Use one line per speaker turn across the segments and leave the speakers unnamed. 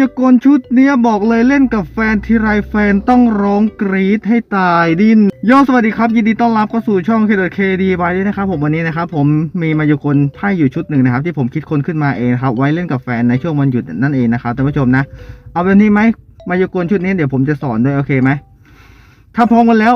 ยากลชุดเนี้ยบอกเลยเล่นกับแฟนทีไรแฟนต้องร้องกรี๊ดให้ตายดินโยสวัสดีครับ ยินดีต้อนรับเข้าสู่ช่องเคเดเคดีบายด้วยนะครับผมวันนี้นะครับผมมีมายากลไพ่อยู่ชุดหนึ่งนะครับ ที่ผมคิดคนขึ้นมาเองครับไว้เล่นกับแฟนในช่วงวันหยุดนั่นเองนะครับท่านผู้ชมนะ เอาแบบนี้ไหมมายากลชุดนี้เดี๋ยวผมจะสอนด้วยโอเคไหมถ้าพร้อมกันแล้ว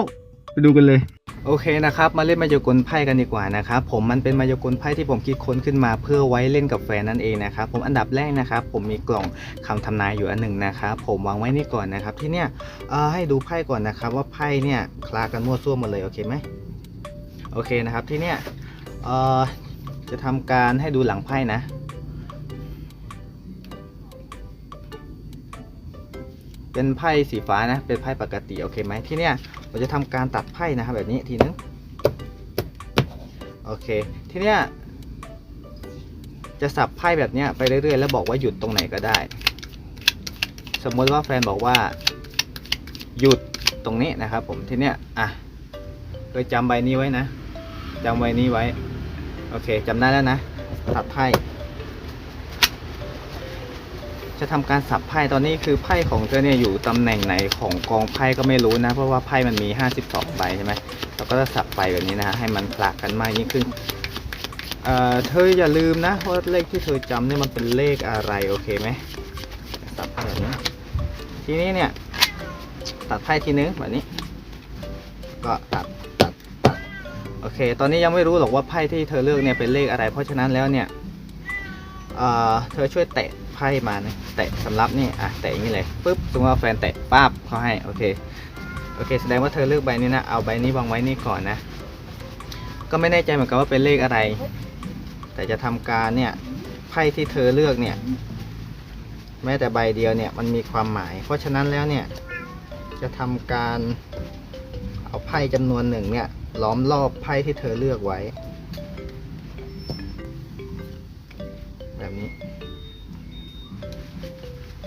ไปดูกันเลย โอเคนะครับ มาเล่นมายากลไพ่กันดีกว่านะครับ ผมมันเป็นมายากลไพ่ที่ผมคิดค้นขึ้นมาเพื่อไว้เล่นกับแฟนนั่นเองนะครับผมอันดับแรกนะครับ ผมมีกล่องคำทำนายอยู่อันหนึ่งนะครับผมวางไว้นี่ก่อนนะครับ ที่เนี้ยเออให้ดูไพ่ก่อนนะครับ ว่าไพ่เนี่ยคลากันมั่วซั่วหมดเลยโอเคไหมโอเคนะครับที่เนี้ยเออจะทำการให้ดูหลังไพ่นะเป็นไพ่สีฟ้านะ เป็นไพ่ปกติโอเคไหมที่เนี้ย เราจะทำการตัดไพ่นะครับแบบนี้ทีนึงโอเค ทีเนี้ยจะสับไพ่แบบเนี้ยไปเรื่อยๆ แล้วบอกว่าหยุดตรงไหนก็ได้ สมมติว่าแฟนบอกว่า หยุดตรงนี้นะครับ ผมทีเนี้ยอะเคยจำใบนี้ไว้นะจำใบนี้ไว้ โอเคจำได้แล้วนะ ตัดไพ่ จะทำการสับไพ่ตอนนี้คือไพ่ของเธอเนี่ยอยู่ตำแหน่งไหนของกองไพ่ก็ไม่รู้นะ เพราะว่าไพ่มันมี 52 ใบใช่ไหมเราก็จะสับไปแบบนี้นะฮะให้มันคละกันมากยิ่งขึ้นเอ่อเธออย่าลืมนะว่าเลขที่เธอจำเนี่ยมันเป็นเลขอะไรโอเคไหมสับไพ่แบบนี้ทีนี้เนี่ยตัดไพ่ทีนึงแบบนี้ ก็ตัดตัดตัดโอเค ตอนนี้ยังไม่รู้หรอกว่าไพ่ที่เธอเลือกเนี่ยเป็นเลขอะไร เพราะฉะนั้นแล้วเนี่ย เธอช่วยแตะไพ่มานะแตะสำรับนี่อะแตะอย่างนี้เลยปุ๊บสมมติว่าแฟนแตะปั๊บเขาให้โอเคโอเค แสดงว่าเธอเลือกใบนี้นะเอาใบนี้วางไว้นี่ก่อนนะ ก็ไม่แน่ใจเหมือนกันว่าเป็นเลขอะไร แต่จะทำการเนี่ยไพ่ที่เธอเลือกเนี่ยแม้แต่ใบเดียวเนี่ยมันมีความหมาย เพราะฉะนั้นแล้วเนี่ยจะทำการเอาไพ่จำนวนหนึ่งเนี่ยล้อมรอบไพ่ที่เธอเลือกไว้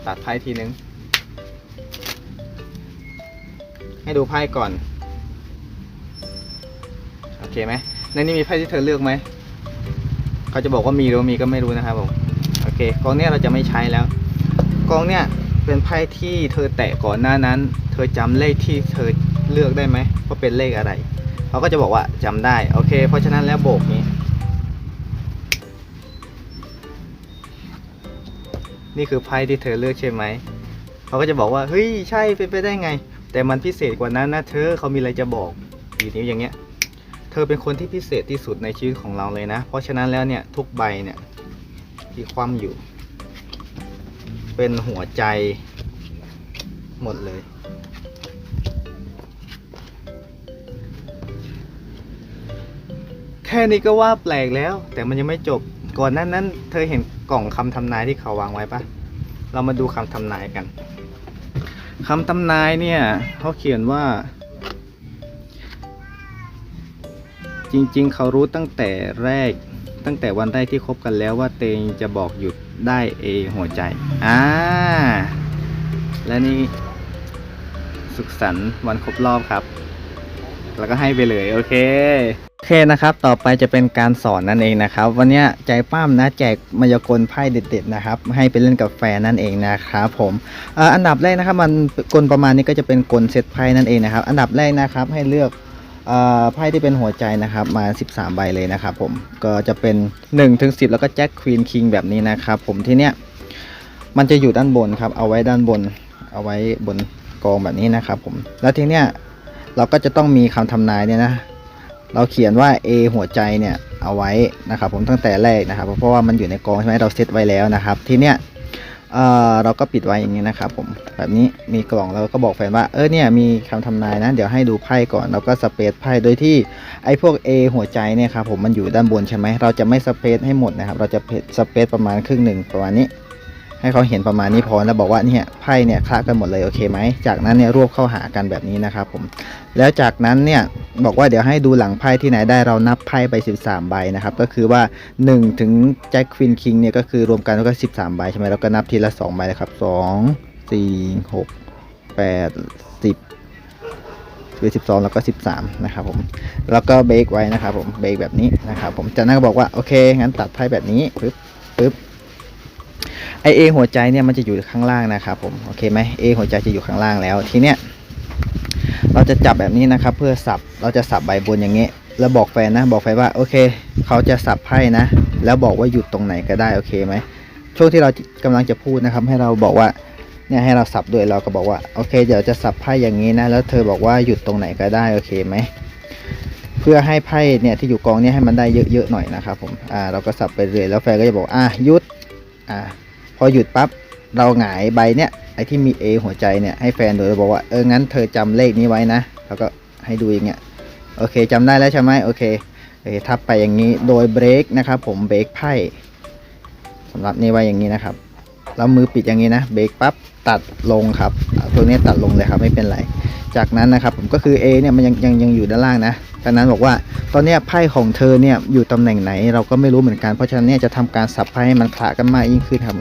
ตัดไพ่ทีนึง ให้ดูไพ่ก่อน โอเคไหมในนี้มีไพ่ที่เธอเลือกไหม เขาจะบอกว่ามีหรือไม่มีก็ไม่รู้นะครับผม โอเคกองเนี้ยเราจะไม่ใช้แล้ว กองเนี่ยเป็นไพ่ที่เธอแตะก่อนหน้านั้น เธอจำเลขที่เธอเลือกได้ไหมว่าเป็นเลขอะไร เขาก็จะบอกว่าจำได้ โอเค เพราะฉะนั้นแล้วโบกนี้ นี่คือไพ่ที่เธอเลือกใช่ไหม เขาก็จะบอกว่า เฮ้ย ใช่เป็นไปได้ไง แต่มันพิเศษกว่านั้นนะเธอเขามีอะไรจะบอกอีนิ้วอย่างเงี้ย เธอเป็นคนที่พิเศษที่สุดในชีวิตของเราเลยนะ เพราะฉะนั้นแล้วเนี่ยทุกใบเนี่ยที่คว่ำอยู่ เป็นหัวใจหมดเลย แค่นี้ก็ว่าแปลกแล้ว แต่มันยังไม่จบก่อนนั้นนั้น เธอเห็น กล่องคำทำนายที่เขาวางไว้ปะเรามาดูคำทำนายกันคำทำนายเนี่ยเขาเขียนว่า จริงๆ เขารู้ตั้งแต่แรกตั้งแต่วันแรกที่คบกันแล้วว่าเตงจะบอกหยุดได้เอหัวใจอ่าและนี่สุขสันต์วันครบรอบครับ แล้วก็ให้ไปเลย โอเค โอเคนะครับ ต่อไปจะเป็นการสอนนั่นเองนะครับ วันนี้ใจป้ามนะแจกมายากลไพ่เด็ดๆนะครับ ให้ไปเล่นกับแฟนนั่นเองนะครับผมอ,อันดับแรกนะครับมันกลประมาณนี้ก็จะเป็นกลเซตไพ่นั่นเองนะครับ อันดับแรกนะครับให้เลือกไพ่ที่เป็นหัวใจนะครับมา 13 ใบเลยนะครับผมก็จะเป็น1ถึง10 แล้วก็แจ็คควีนคิงแบบนี้นะครับผมที่เนี้ยมันจะอยู่ด้านบนครับเอาไว้ด้านบน เอาไว้บนกองแบบนี้นะครับผมแล้วทีเนี้ยเราก็จะต้องมีคำทำนายเนี่ยนะ เราเขียนว่า A หัวใจเนี่ยเอาไว้นะครับผมตั้งแต่แรกนะครับ เพราะว่ามันอยู่ในกองใช่ไหมเราเซตไว้แล้วนะครับ ทีเนี้ยเออเราก็ปิดไว้อย่างนี้นะครับผมแบบนี้มีกล่องเราก็บอกแฟนว่าเออเนี่ยมีคำทำนายนะ เดี๋ยวให้ดูไพ่ก่อนเราก็สเปซไพ่โดยที่ไอ้พวก A หัวใจเนี่ยครับผมมันอยู่ด้านบนใช่ไหมเราจะไม่สเปซให้หมดนะครับ เราจะสเปซประมาณครึ่งหนึ่งประมาณนี้ ให้เขาเห็นประมาณนี้พอแล้วบอกว่าเนี่ยไพ่เนี่ยคละกันหมดเลยโอเคไหมจากนั้นเนี่ยรวบเข้าหากันแบบนี้นะครับผมแล้วจากนั้นเนี่ยบอกว่าเดี๋ยวให้ดูหลังไพ่ที่ไหนได้เรานับไพ่ไป 13 ใบนะครับก็คือว่า 1 ถึงแจ็คควีนคิงเนี่ยก็คือรวมกันแล้วก็ 13 ใบใช่ไหมเราก็นับทีละ 2 ใบเลยครับ 2 4 6 8 10หรือ12 แล้วก็ 13 นะครับผม แล้วก็เบรกไว้นะครับผม เบรกแบบนี้นะครับผม จากนั้นก็บอกว่า โอเค งั้นตัดไพ่แบบนี้ปึ๊บปึ๊บ ไอเอหัวใจเนี่ยมันจะอยู่ข้างล่างนะครับผมโอเคไหมเอหัวใจจะอยู่ข้างล่างแล้วทีเนี้ยเราจะจับแบบนี้นะครับ เพื่อสับเราจะสับใบบนอย่างเงี้ยแล้วบอกแฟนนะ บอกแฟนว่าโอเค เขาจะสับไพ่นะ แล้วบอกว่าหยุดตรงไหนก็ได้โอเคไหมช่วงที่เรากำลังจะพูดนะครับ ให้เราบอกว่าเนี่ยให้เราสับด้วยเราก็บอกว่าโอเค เดี๋ยวจะสับไพ่อย่างนี้นะ แล้วเธอบอกว่าหยุดตรงไหนก็ได้โอเคไหมเพื่อให้ไพ่เนี่ยที่อยู่กองเนี้ให้มันได้เยอะๆหน่อยนะครับผมอ่าเราก็สับไปเรื่อยแล้วแฟนก็จะบอกอะหยุด อ่าพอหยุดปั๊บเราหงายใบเนี้ยไอ้ที่มี A หัวใจเนี่ยให้แฟนดูแล้วบอกว่าเอองั้นเธอจำเลขนี้ไว้นะแล้วก็ให้ดูอย่างเงี้ยโอเคจำได้แล้วใช่ไหมโอเคโอเคทับไปอย่างนี้โดยเบรกนะครับผมเบรกไพ่สำหรับนี่ไว้อย่างนี้นะครับแล้วมือปิดอย่างนี้นะเบรกปั๊บตัดลงครับตัวนี้ตัดลงเลยครับไม่เป็นไรจากนั้นนะครับผมก็คือ A เนี่ยมันยังยังยังอยู่ด้านล่างนะ จากนั้นบอกว่า ตอนนี้ไพ่ของเธอเนี่ยอยู่ตำแหน่งไหน เราก็ไม่รู้เหมือนกันเพราะฉะนั้นเนี่ยจะทำการสับไพ่ให้มันคละกันมากยิ่งขึ้นครับ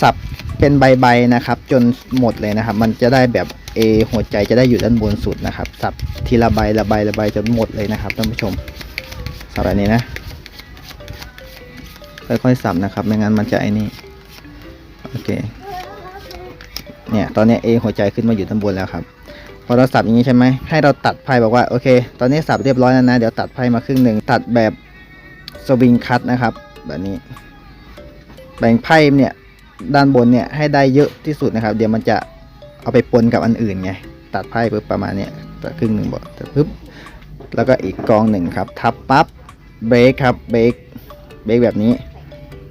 สับเป็นใบๆนะครับ จนหมดเลยนะครับ มันจะได้แบบ A หัวใจจะได้อยู่ด้านบนสุดนะครับ สับทีละใบละใบละใบจนหมดเลยนะครับท่านผู้ชมสับแบบนี้นะค่อยๆสับนะครับไม่งั้นมันจะไอ้นี่โอเคเนี่ยตอนนี้ย A หัวใจขึ้นมาอยู่ด้านบนแล้วครับ พอเราสับอย่างนี้ใช่ไหมให้เราตัดไพ่บอกว่าโอเค ตอนนี้สับเรียบร้อยแล้วนะ เดี๋ยวตัดไพ่มาครึ่งหนึ่งตัดแบบสวิงคัตนะครับ แบบนี้ แบ่งไพ่เนี่ยด้านบนเนี่ยให้ได้เยอะที่สุดนะครับ เดี๋ยวมันจะเอาไปปนกับอันอื่นไงตัดไพ่ปุ๊บประมาณเนี้ยตัดครึ่งหนึ่งบอกปุ๊บแล้วก็อีกกองหนึ่งครับ ทับปั๊บเบรกครับเบรกเบรกแบบนี้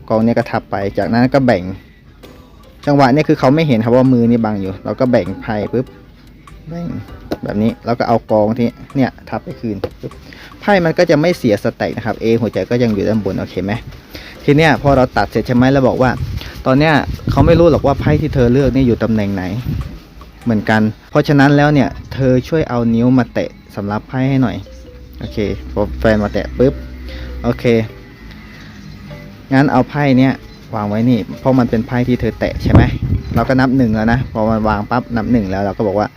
กองเนี้ยก็ทับไปจากนั้นก็แบ่ง จังหวะเนี้คือเขาไม่เห็นครับว่ามือนี่บังอยู่ เราก็แบ่งไพ่ปุ๊บ แบบนี้แล้วก็เอากองที่เนี่ยทับไปคืนไพ่มันก็จะไม่เสียสแต็กนะครับ A หัวใจก็ยังอยู่ด้านบนโอเคไหมทีเนี้ยพอเราตัดเสร็จใช่ไหมแล้วบอกว่า ตอนเนี้ยเขาไม่รู้หรอกว่าไพ่ที่เธอเลือกนี่อยู่ตำแหน่งไหน เหมือนกัน เพราะฉะนั้นแล้วเนี่ยเธอช่วยเอานิ้วมาแตะสำหรับไพ่ให้หน่อยโอเคพอแฟนมาแตะปุ๊บโอเคงั้นเอาไพ่เนี้ยวางไว้นี่ เพราะมันเป็นไพ่ที่เธอแตะใช่ไหมเราก็นับหนึ่งแล้วนะพอมันวางปั๊บนับหนึ่งแล้วเราก็บอกว่า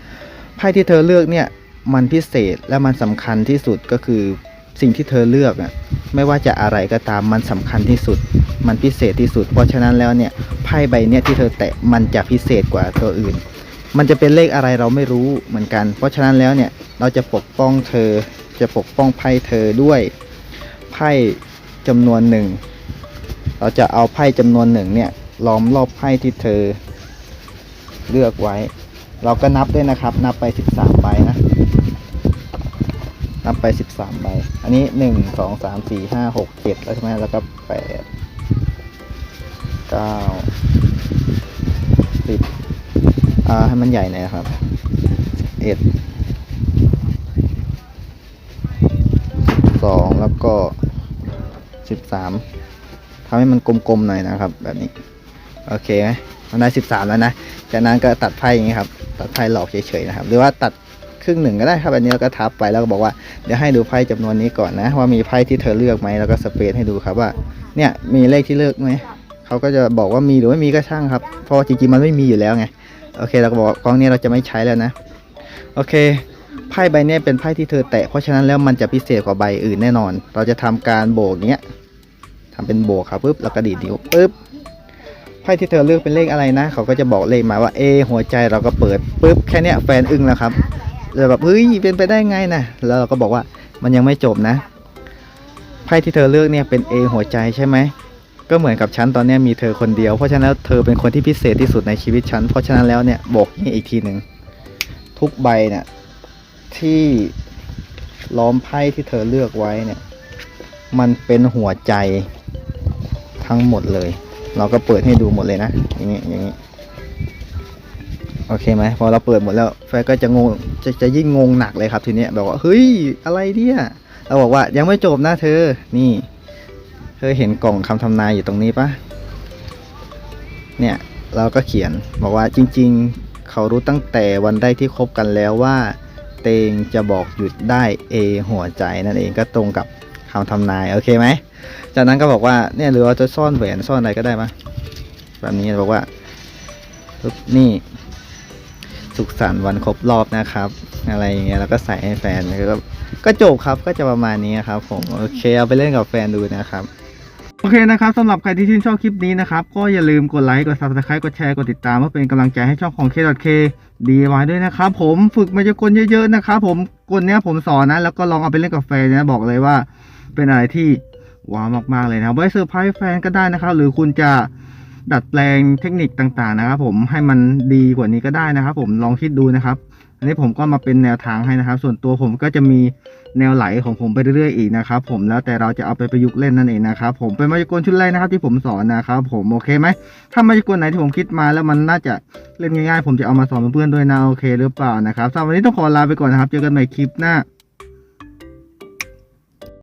ไพ่ที่เธอเลือกเนี่ยมันพิเศษและมันสำคัญที่สุดก็คือสิ่งที่เธอเลือกอะไม่ว่าจะอะไรก็ตามมันสำคัญที่สุด มันพิเศษที่สุด เพราะฉะนั้นแล้วเนี่ยไพ่ใบเนี่ยที่เธอแตะมันจะพิเศษกว่าตัวอื่น มันจะเป็นเลขอะไรเราไม่รู้เหมือนกัน เพราะฉะนั้นแล้วเนี่ยเราจะปกป้องเธอจะปกป้องไพ่เธอด้วยไพ่จำนวนหนึ่งเราจะเอาไพ่จำนวนหนึ่งเนี่ยล้อมรอบไพ่ที่เธอเลือกไว้ เราก็นับด้วยนะครับ นับไป 13 ใบนะ นับไป 13 ใบ อันนี้ 1 2 3 4 5 6 7 แล้วใช่ไหมแล้วก็ 8 9 10อ่าให้มันใหญ่หน่อยนะครับ1 2แล้วก็ 13ทำให้มันกลมๆหน่อยนะครับ แบบนี้ โอเคไหมมันได้13 แล้วนะ จากนั้นก็ตัดไพ่อย่างนี้ครับ ตัดไพ่หลอกเฉยๆนะครับ หรือว่าตัดครึ่งหนึ่งก็ได้ครับอันนี้เราก็ทับไปแล้วก็บอกว่าเดี๋ยวให้ดูไพ่จำนวนนี้ก่อนนะ ว่ามีไพ่ที่เธอเลือกไหมแล้วก็สเปซให้ดูครับว่าเนี่ยมีเลขที่เลือกไหมเขาก็จะบอกว่ามีหรือไม่มีก็ช่างครับ เพราะจริงๆมันไม่มีอยู่แล้วไงโอเคเราก็บอกว่ากองนี้เราจะไม่ใช้แล้วนะโอเคไพ่ใบนี้เป็นไพ่ที่เธอแตะเพราะฉะนั้นแล้วมันจะพิเศษกว่าใบอื่นแน่นอน เราจะทำการโบกเนี้ยทำเป็นโบกครับปุ๊บแล้วก็ดีดนิ้วปุ๊บ พ่ที่เธอเลือกเป็นเลขอะไรนะ เขาก็จะบอกเลขมาว่า A หัวใจเราก็เปิดปุ๊บแค่เนี้ยแฟนอึ้งแล้วครับเลยแบบเฮ้ยเป็นไปได้ไงนะแล้วเราก็บอกว่ามันยังไม่จบนะไพ่ที่เธอเลือกเนี่ยเป็น A หัวใจใช่ไหมก็เหมือนกับฉันตอนนี้มีเธอคนเดียว เพราะฉะนั้นเธอเป็นคนที่พิเศษที่สุดในชีวิตฉัน เพราะฉะนั้นแล้วเนี่ยบอกนี่อีกทีหนึ่งทุกใบเนี่ยที่ล้อมไพ่ที่เธอเลือกไว้เนี่ย มันเป็นหัวใจทั้งหมดเลย เราก็เปิดให้ดูหมดเลยนะ อย่างนี้อย่างนี้โอเคไหมพอเราเปิดหมดแล้วแฟก็จะงงจะจะยิ่งงงหนักเลยครับทีเนี้ยแบบว่าเฮ้ยอะไรเนี่ยเราบอกว่ายังไม่จบนะเธอนี่ เธอเห็นกล่องคำทำนายอยู่ตรงนี้ปะเนี่ยเราก็เขียนบอกว่าจริง ๆ เขารู้ตั้งแต่วันแรกที่คบกันแล้วว่า เตงจะบอกหยุดได้ A หัวใจนั่นเองก็ตรงกับคำทำนายโอเคไหม จากนั้นก็บอกว่าเนี่ยหรือเราจะซ่อนแหวนซ่อนอะไรก็ได้ปะแบบนี้บอกว่าปึ๊บนี่สุขสันต์วันครบรอบนะครับ อะไรอย่างเงี้ยแล้วก็ใส่ให้แฟนแล้วก็ก็จบครับก็จะประมาณนี้ครับผมโอเคเอาไปเล่นกับแฟนดูนะครับโอเคนะครับสำหรับใครที่ชื่นชอบคลิปนี้นะครับ ก็อย่าลืมกดไลค์กด subscribe กดแชร์กดติดตามเพื่อเป็นกำลังใจให้ช่องของ K.K DIY ด้วยนะครับผมฝึกมายากลเยอะๆนะครับผมกลเนี้ยผมสอนนะแล้วก็ลองเอาไปเล่นกับแฟนนะบอกเลยว่า เป็นอะไรที่ ว้าวมากๆเลยนะไว้เซอร์ไพรส์แฟนก็ได้นะครับ หรือคุณจะดัดแปลงเทคนิคต่างๆนะครับ ผมให้มันดีกว่านี้ก็ได้นะครับ ผมลองคิดดูนะครับ อันนี้ผมก็มาเป็นแนวทางให้นะครับ ส่วนตัวผมก็จะมีแนวไหลของผมไปเรื่อยๆอีกนะครับผมแล้วแต่เราจะเอาไปประยุกต์เล่นนั่นเองนะครับผมเป็นมายากลชุดแรกนะครับ ที่ผมสอนนะครับผมโอเคไหมถ้ามายากลไหนที่ผมคิดมาแล้วมันน่าจะเล่นง่ายๆ ผมจะเอามาสอนเพื่อนๆด้วยนะโอเคหรือเปล่านะครับสำหรับวันนี้ต้องขอลาไปก่อนนะครับ เจอกันใหม่คลิปหน้า